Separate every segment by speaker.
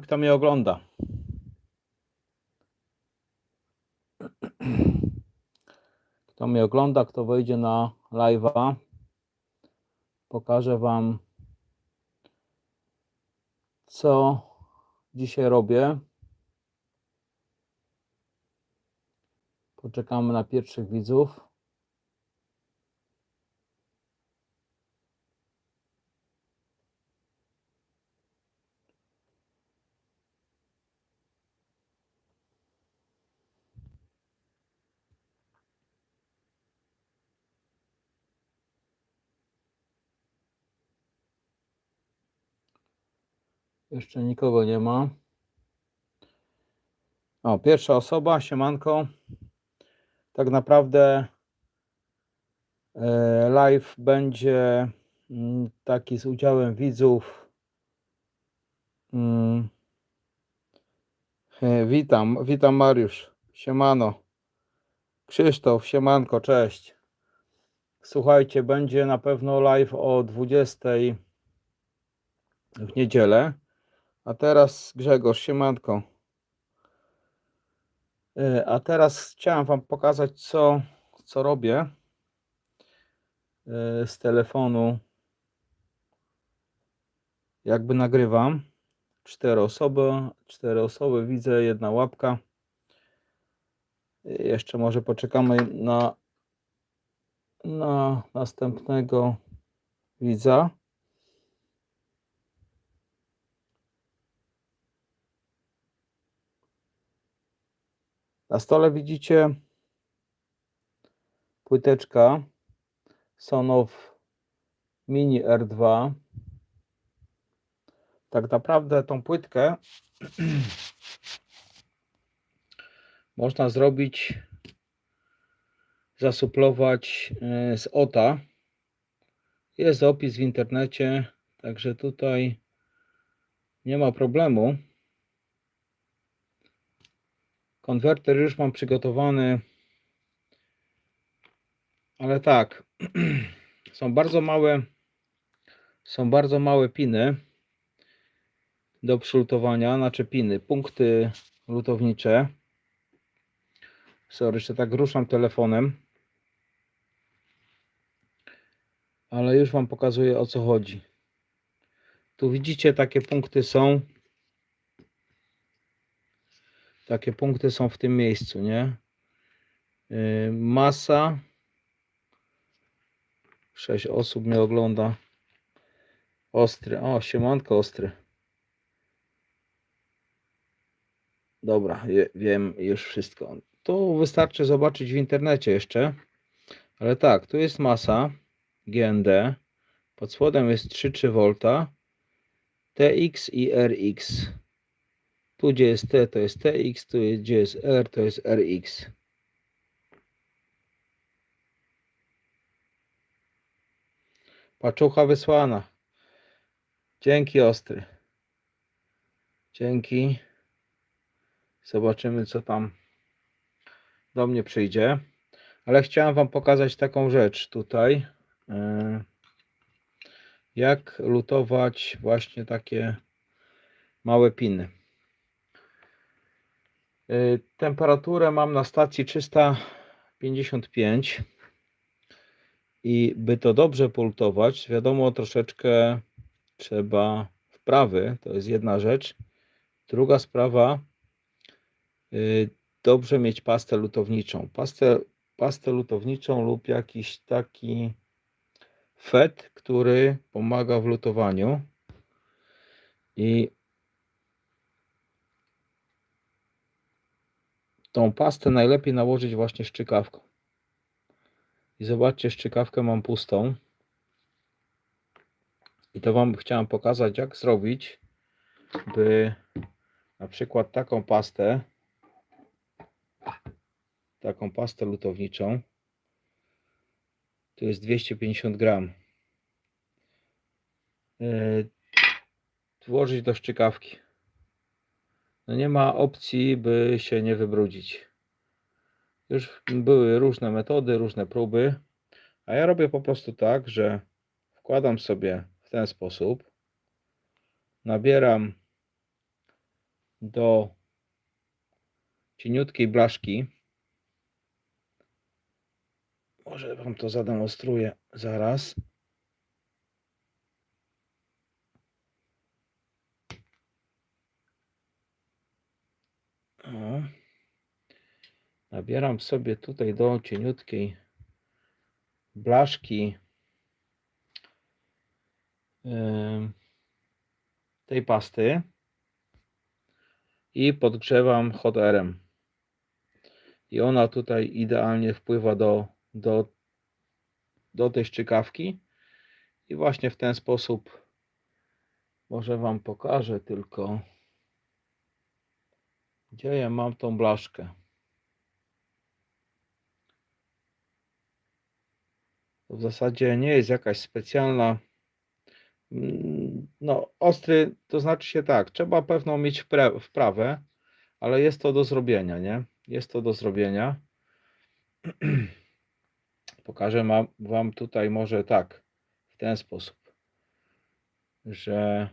Speaker 1: kto mnie ogląda. Kto mnie ogląda, kto wejdzie na live'a, pokażę Wam, co dzisiaj robię. Poczekamy na pierwszych widzów. Jeszcze nikogo nie ma. O, pierwsza osoba, siemanko. Tak naprawdę e, live będzie mm, taki z udziałem widzów. Mm. Witam, witam Mariusz. Siemano. Krzysztof, siemanko, cześć. Słuchajcie, będzie na pewno live o 20 w niedzielę. A teraz Grzegorz, siemanko. E, A teraz chciałem Wam pokazać, co, co robię e, z telefonu. Jakby nagrywam. Cztery osoby, cztery osoby, widzę, jedna łapka. Jeszcze może poczekamy na, na następnego widza. Na stole widzicie płyteczka Sonow Mini R2. Tak naprawdę tą płytkę można zrobić, zasuplować e, z OTA. Jest opis w internecie, także tutaj nie ma problemu. Konwerter już mam przygotowany. Ale tak, są bardzo małe są bardzo małe piny do przylutowania, znaczy piny, punkty lutownicze. Sorry, jeszcze tak ruszam telefonem. Ale już Wam pokazuję o co chodzi. Tu widzicie takie punkty są takie punkty są w tym miejscu, nie? Yy, masa. 6 osób mnie ogląda. Ostry. O, siemanko ostry. Dobra, wiem już wszystko. Tu wystarczy zobaczyć w internecie jeszcze. Ale tak, tu jest masa GND. Pod spodem jest 3,3 V. TX i RX. Tu gdzie jest T to jest TX, tu gdzie jest R to jest RX. Paczucha wysłana. Dzięki ostry. Dzięki. Zobaczymy co tam do mnie przyjdzie. Ale chciałem Wam pokazać taką rzecz tutaj. Yy, Jak lutować właśnie takie małe piny. Y, Temperaturę mam na stacji 355 i by to dobrze polutować, wiadomo, troszeczkę trzeba wprawy, to jest jedna rzecz. Druga sprawa, y, dobrze mieć pastę lutowniczą. Pastę, pastę lutowniczą lub jakiś taki fet, który pomaga w lutowaniu. I tą pastę najlepiej nałożyć właśnie szczykawką. I zobaczcie, szczykawkę mam pustą. I to Wam chciałem pokazać, jak zrobić, by na przykład taką pastę, taką pastę lutowniczą, to jest 250 gram, yy, włożyć do szczykawki no nie ma opcji, by się nie wybrudzić. Już były różne metody, różne próby, a ja robię po prostu tak, że wkładam sobie w ten sposób, nabieram do cieniutkiej blaszki. Może Wam to zademonstruję zaraz. Nabieram sobie tutaj do cieniutkiej blaszki tej pasty i podgrzewam hot airem. I ona tutaj idealnie wpływa do, do, do tej szczykawki. I właśnie w ten sposób może Wam pokażę tylko gdzie ja mam tą blaszkę. To w zasadzie nie jest jakaś specjalna mm, no ostry, to znaczy się tak, trzeba pewną mieć wpra- wprawę, ale jest to do zrobienia, nie? Jest to do zrobienia. Pokażę Wam tutaj może tak, w ten sposób, że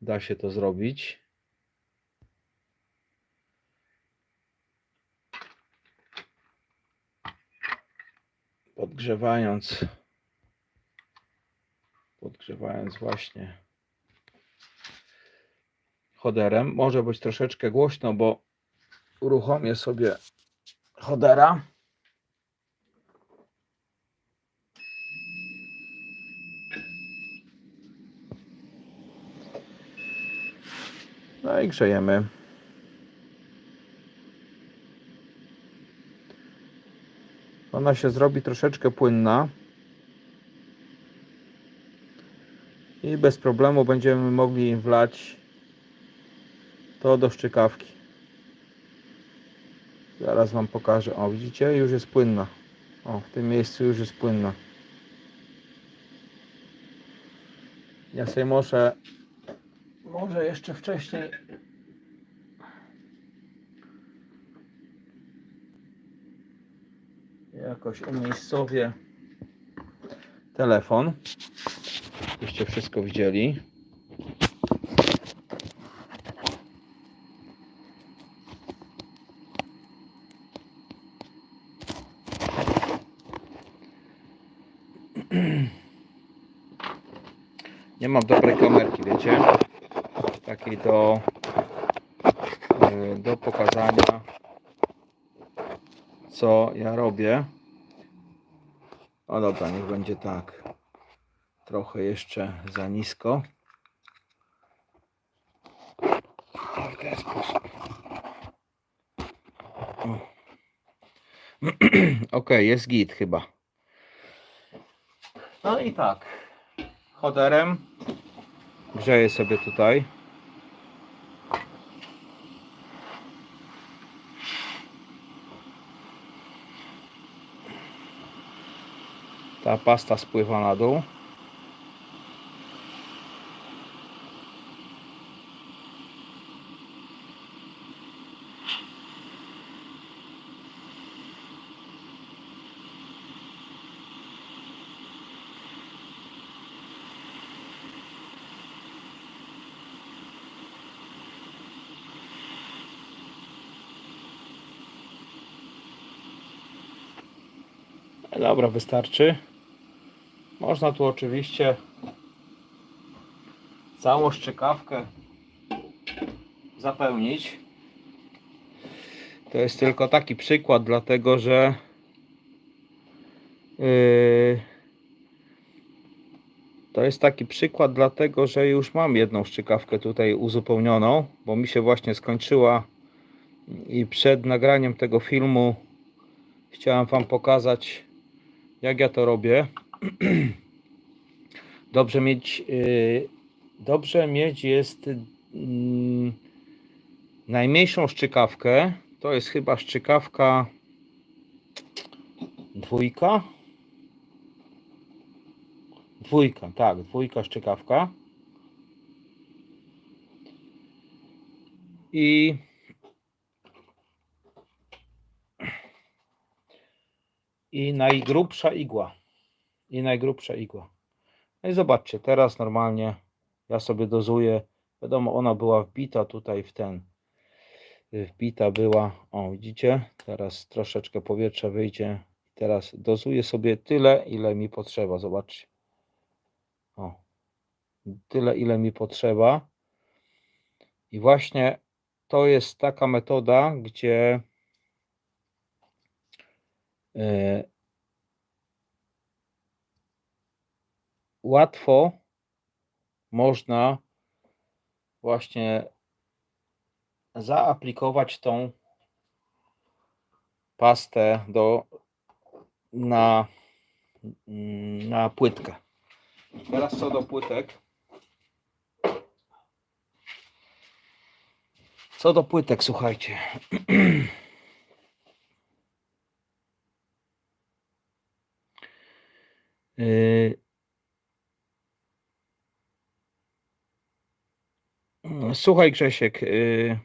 Speaker 1: da się to zrobić. Podgrzewając, podgrzewając właśnie choderem. Może być troszeczkę głośno, bo uruchomię sobie chodera. No i grzejemy. Ona się zrobi troszeczkę płynna. I bez problemu będziemy mogli wlać to do szczykawki. Zaraz Wam pokażę. O, widzicie? Już jest płynna. O, w tym miejscu już jest płynna. Ja sobie może, może jeszcze wcześniej jakoś umiejscowię telefon. Byście wszystko widzieli. Nie mam dobrej kamerki, wiecie? Takiej do, y, do pokazania, co ja robię. O dobra, niech będzie tak. Trochę jeszcze za nisko. W ten sposób. Ok, jest git chyba. No i tak. Choderem grzeję sobie tutaj. Ta pasta spływa na dół. Dobra, wystarczy. Można tu oczywiście całą szczykawkę zapełnić. To jest tylko taki przykład, dlatego że yy, to jest taki przykład, dlatego że już mam jedną szczykawkę tutaj uzupełnioną, bo mi się właśnie skończyła i przed nagraniem tego filmu chciałem Wam pokazać jak ja to robię. Dobrze mieć, yy, dobrze mieć jest yy, najmniejszą szczykawkę. To jest chyba szczykawka dwójka. Dwójka, tak, dwójka szczykawka. I i najgrubsza igła. I najgrubsza igła. No i zobaczcie, teraz normalnie ja sobie dozuję. Wiadomo, ona była wbita tutaj w ten, wbita była. O, widzicie? Teraz troszeczkę powietrza wyjdzie. Teraz dozuję sobie tyle, ile mi potrzeba. Zobaczcie. O, tyle, ile mi potrzeba. I właśnie to jest taka metoda, gdzie łatwo można właśnie zaaplikować tą pastę do, na, na płytkę. Teraz co do płytek. Co do płytek, słuchajcie. Yy, Słuchaj, Grzesiek. yy,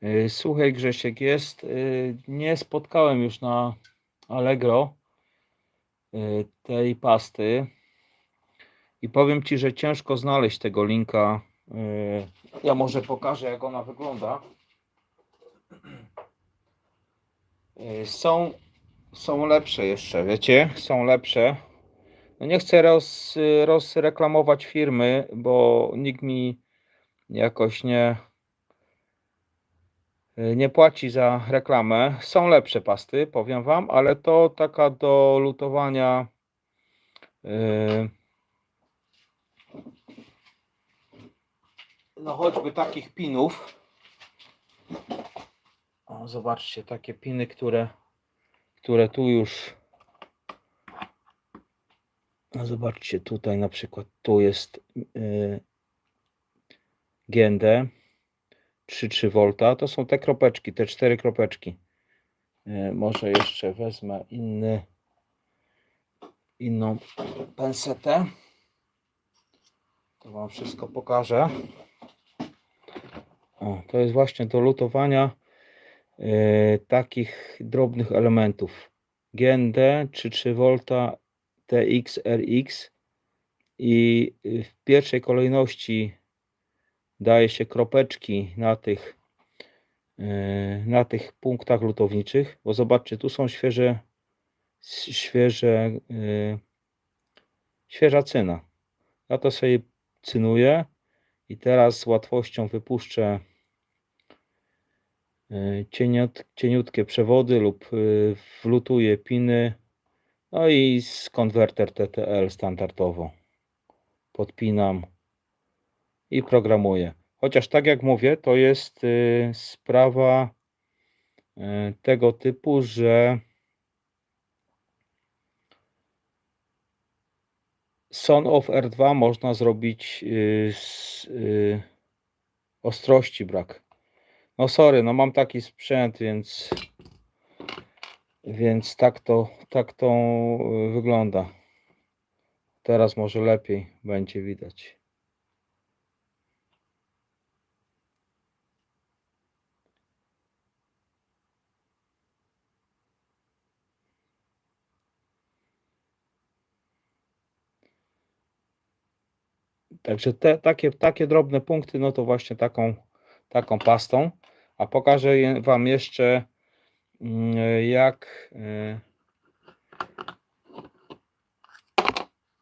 Speaker 1: yy, Słuchaj, Grzesiek, jest. yy, Nie spotkałem już na Allegro tej pasty. I powiem Ci, że ciężko znaleźć tego linka. Ja może pokażę, jak ona wygląda. Yy, Są, są lepsze jeszcze, wiecie? Są lepsze. No nie chcę roz, rozreklamować firmy, bo nikt mi jakoś nie, nie płaci za reklamę. Są lepsze pasty, powiem Wam, ale to taka do lutowania. Yy, no choćby takich pinów. O, zobaczcie, takie piny, które, które tu już. No zobaczcie, tutaj na przykład tu jest yy, GND 3,3 V. To są te kropeczki, te cztery kropeczki. Yy, może jeszcze wezmę inny, inną pensetę. To Wam wszystko pokażę. O, to jest właśnie do lutowania takich drobnych elementów. GND 3,3 V TX RX i w pierwszej kolejności daje się kropeczki na tych e, na tych punktach lutowniczych, bo zobaczcie, tu są świeże świeże e, świeża cyna. Ja to sobie cynuję i teraz z łatwością wypuszczę cieniut, cieniutkie przewody lub y, wlutuję piny. No i z konwerter TTL standardowo podpinam i programuję. Chociaż tak jak mówię, to jest y, sprawa tego typu, że Son of R2 można zrobić z ostrości brak. No sorry, no mam taki sprzęt, więc więc tak to tak to y, wygląda. Teraz może lepiej będzie widać. Także te, takie, takie drobne punkty, no to właśnie taką, taką pastą. A pokażę Wam jeszcze, mm, jak, y,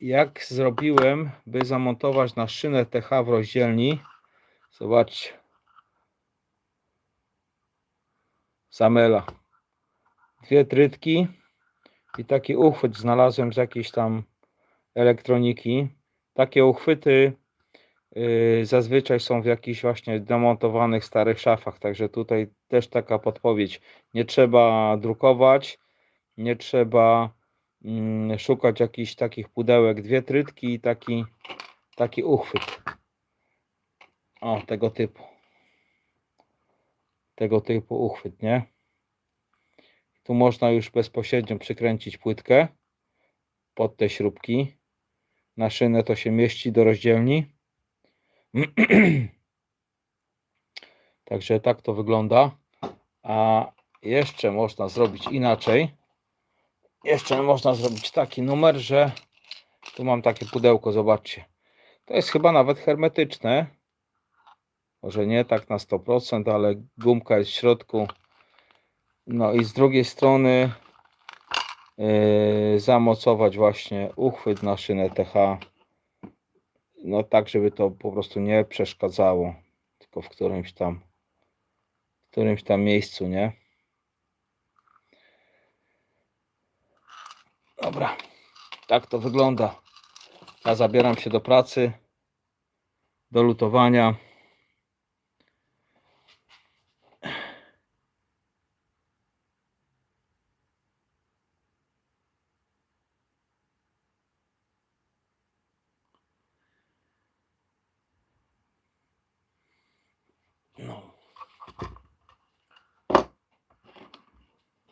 Speaker 1: jak zrobiłem, by zamontować na szynę TH w rozdzielni. Zobaczcie. Samela. Dwie trytki i taki uchwyt znalazłem z jakiejś tam elektroniki. Takie uchwyty zazwyczaj są w jakichś właśnie demontowanych starych szafach, także tutaj też taka podpowiedź. Nie trzeba drukować, nie trzeba mm, szukać jakichś takich pudełek, dwie trytki i taki, taki uchwyt. O, tego typu. Tego typu uchwyt, nie? Tu można już bezpośrednio przykręcić płytkę pod te śrubki na szynę to się mieści do rozdzielni. Także tak to wygląda. A jeszcze można zrobić inaczej. jeszcze można zrobić taki numer, że tu mam takie pudełko, zobaczcie. To jest chyba nawet hermetyczne. Może nie tak na 100%, ale gumka jest w środku. No i z drugiej strony yy, zamocować właśnie uchwyt na szynę TH. No tak, żeby to po prostu nie przeszkadzało, tylko w którymś tam w którymś tam miejscu, nie? Dobra, tak to wygląda. Ja zabieram się do pracy, do lutowania.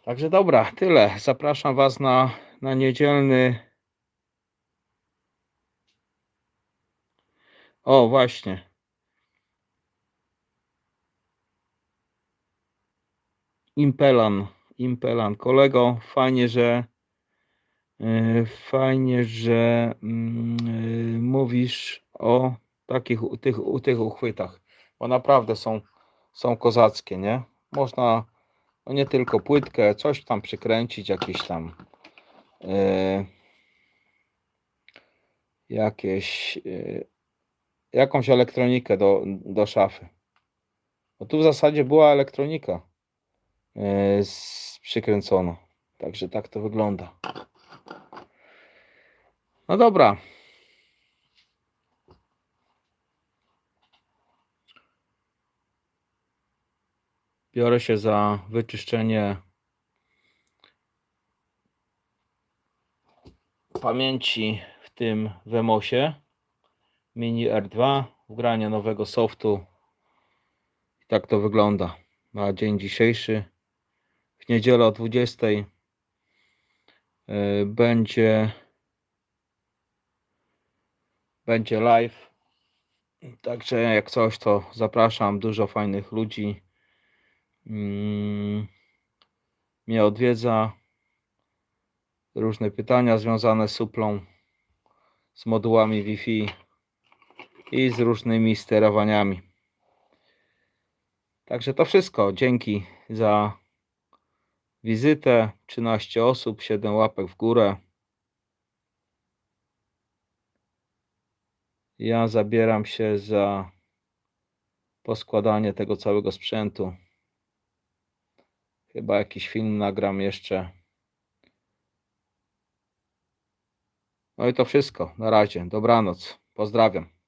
Speaker 1: Także dobra, tyle. Zapraszam Was na, na niedzielny. O, właśnie. Impelan, Impelan. Kolego, fajnie, że yy, fajnie, że mm, yy, mówisz o takich tych, tych uchwytach, bo naprawdę są, są kozackie, nie? Można no nie tylko płytkę, coś tam przykręcić, jakieś tam yy, jakieś yy, jakąś elektronikę do, do szafy. Bo tu w zasadzie była elektronika yy, z, przykręcona. Także tak to wygląda. No dobra. Biorę się za wyczyszczenie pamięci w tym Wemosie Mini R2, wgranie nowego softu. I tak to wygląda na dzień dzisiejszy. W niedzielę o 20 yy, będzie będzie live. Także jak coś to zapraszam, dużo fajnych ludzi mnie odwiedza. Różne pytania związane z suplą, z modułami Wi-Fi i z różnymi sterowaniami. Także to wszystko. Dzięki za wizytę. 13 osób, 7 łapek w górę. Ja zabieram się za poskładanie tego całego sprzętu. Chyba jakiś film nagram jeszcze. No i to wszystko. Na razie. Dobranoc. Pozdrawiam.